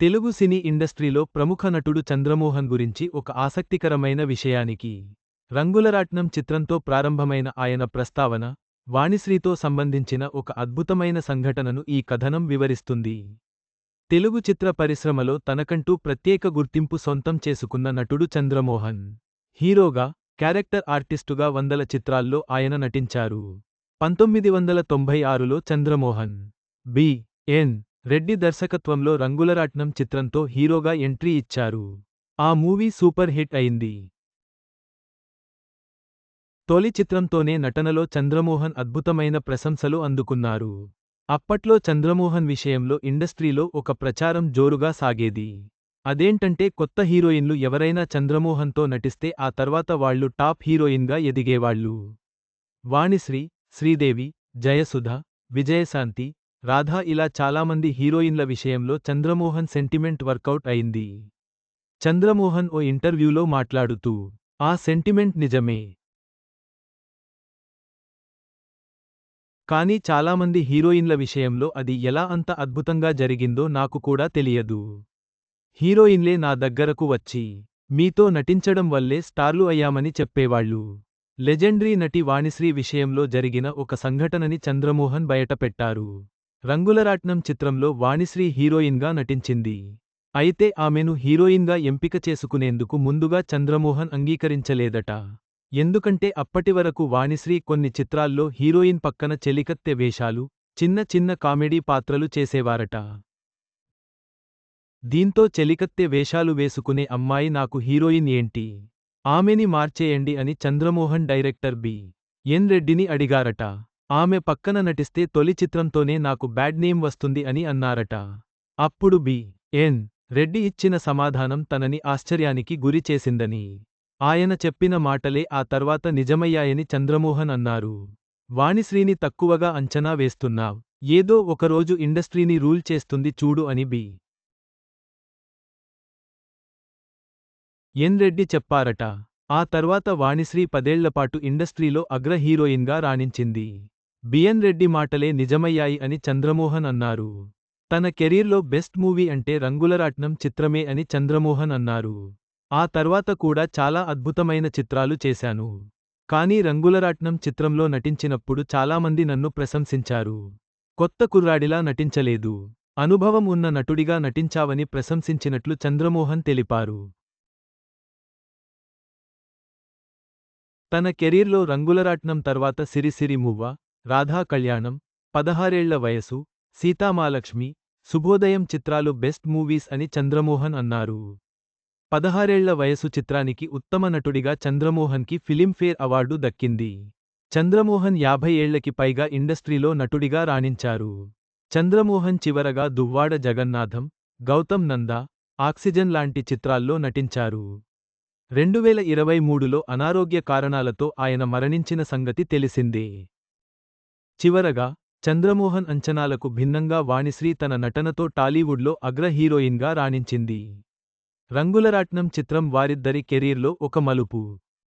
తెలుగు సినీ ఇండస్ట్రీలో ప్రముఖ నటుడు చంద్రమోహన్ గురించి ఒక ఆసక్తికరమైన విషయానికి రంగులరాట్నం చిత్రంతో ప్రారంభమైన ఆయన ప్రస్తావన వాణిశ్రీతో సంబంధించిన ఒక అద్భుతమైన సంఘటనను ఈ కథనం వివరిస్తుంది. తెలుగు చిత్ర పరిశ్రమలో తనకంటూ ప్రత్యేక గుర్తింపు సొంతం చేసుకున్న నటుడు చంద్రమోహన్ హీరోగా క్యారెక్టర్ ఆర్టిస్టుగా వందల చిత్రాల్లో ఆయన నటించారు. పంతొమ్మిది వందల తొంభై ఆరులో చంద్రమోహన్ బి. ఎన్. రెడ్డి దర్శకత్వంలో రంగులరాట్నం చిత్రంతో హీరోగా ఎంట్రీ ఇచ్చారు. ఆ మూవీ సూపర్ హిట్ అయింది. తొలి చిత్రంతోనే నటనలో చంద్రమోహన్ అద్భుతమైన ప్రశంసలు అందుకున్నారు. అప్పట్లో చంద్రమోహన్ విషయంలో ఇండస్ట్రీలో ఒక ప్రచారం జోరుగా సాగేది. అదేంటంటే కొత్త హీరోయిన్లు ఎవరైనా చంద్రమోహన్తో నటిస్తే ఆ తర్వాత వాళ్ళు టాప్ హీరోయిన్గా ఎదిగేవాళ్ళు వాణిశ్రీ శ్రీదేవి జయసుధ విజయశాంతి రాధా ఇలా చాలామంది హీరోయిన్ల విషయంలో చంద్రమోహన్ సెంటిమెంట్ వర్కౌట్ అయింది. చంద్రమోహన్ ఓ ఇంటర్వ్యూలో మాట్లాడుతూ ఆ సెంటిమెంట్ నిజమే. కానీ చాలామంది హీరోయిన్ల విషయంలో అది ఎలా అంత అద్భుతంగా జరిగిందో నాకు కూడా తెలియదు. హీరోయిన్లే నా దగ్గరకు వచ్చి మీతో నటించడం వల్లే స్టార్లు అయ్యామని చెప్పేవాళ్ళు. లెజెండరీ నటి వాణిశ్రీ విషయంలో జరిగిన ఒక సంఘటనని చంద్రమోహన్ బయటపెట్టారు. రంగులరాట్నం చిత్రంలో వాణిశ్రీ హీరోయిన్గా నటించింది. అయితే ఆమెను హీరోయిన్గా ఎంపిక చేసుకునేందుకు ముందుగా చంద్రమోహన్ అంగీకరించలేదట. ఎందుకంటే అప్పటివరకు వాణిశ్రీ కొన్ని చిత్రాల్లో హీరోయిన్ పక్కన చెలికత్తె వేషాలు చిన్న చిన్న కామెడీ పాత్రలు చేసేవారట. దీంతో చెలికత్తె వేషాలు వేసుకునే అమ్మాయి నాకు హీరోయిన్ ఏంటి? ఆమెని మార్చేయండి అని చంద్రమోహన్ డైరెక్టర్ బి. ఎన్. రెడ్డిని అడిగారట. ఆమె పక్కన నటిస్తే తొలి చిత్రంతోనే నాకు బ్యాడ్ నేమ్ వస్తుంది అని అన్నారట. అప్పుడు బి. ఎన్. రెడ్డి ఇచ్చిన సమాధానం తనని ఆశ్చర్యానికి గురి చేసిందని. ఆయన చెప్పిన మాటలే ఆ తర్వాత నిజమయ్యాయని చంద్రమోహన్ అన్నారు. వాణిశ్రీని తక్కువగా అంచనా వేస్తున్నావ్. ఏదో ఒకరోజు ఇండస్ట్రీని రూల్ చేస్తుంది చూడు అని బి. ఎన్. రెడ్డి చెప్పారట. ఆ తర్వాత వాణిశ్రీ పదేళ్ళపాటు ఇండస్ట్రీలో అగ్ర హీరోయిన్గా రాణించింది. బిఎన్ రెడ్డి మాటలే నిజమయ్యాయి అని చంద్రమోహన్ అన్నారు. తన కెరీర్లో బెస్ట్ మూవీ అంటే రంగులరాట్నం చిత్రమే అని చంద్రమోహన్ అన్నారు. ఆ తర్వాత కూడా చాలా అద్భుతమైన చిత్రాలు చేశాను. కానీ రంగులరాట్నం చిత్రంలో నటించినప్పుడు చాలామంది నన్ను ప్రశంసించారు. కొత్త కుర్రాడిలా నటించలేదు. అనుభవం ఉన్న నటుడిగా నటించావని ప్రశంసించినట్లు చంద్రమోహన్ తెలిపారు. తన కెరీర్లో రంగులరాట్నం తర్వాత సిరిసిరి మువ్వ రాధా కళ్యాణం పదహారేళ్ళ వయసు సీతామాలక్ష్మి శుభోదయం చిత్రాలు బెస్ట్ మూవీస్ అని చంద్రమోహన్ అన్నారు. పదహారేళ్ళ వయసు చిత్రానికి ఉత్తమ నటుడిగా చంద్రమోహన్కి ఫిలింఫేర్ అవార్డు దక్కింది. చంద్రమోహన్ యాభై ఏళ్ళకి పైగా ఇండస్ట్రీలో నటుడిగా రాణించారు. చంద్రమోహన్ చివరగా దువ్వాడ జగన్నాథం గౌతమ్ నందా ఆక్సిజన్ లాంటి చిత్రాల్లో నటించారు. రెండువేల ఇరవై మూడులో అనారోగ్య కారణాలతో ఆయన మరణించిన సంగతి తెలిసిందే. చివరగా చంద్రమోహన్ అంచనాలకు భిన్నంగా వాణిశ్రీ తన నటనతో టాలీవుడ్లో అగ్ర హీరోయిన్గా రాణించింది. రంగులరాట్నం చిత్రం వారిద్దరి కెరీర్లో ఒక మలుపు.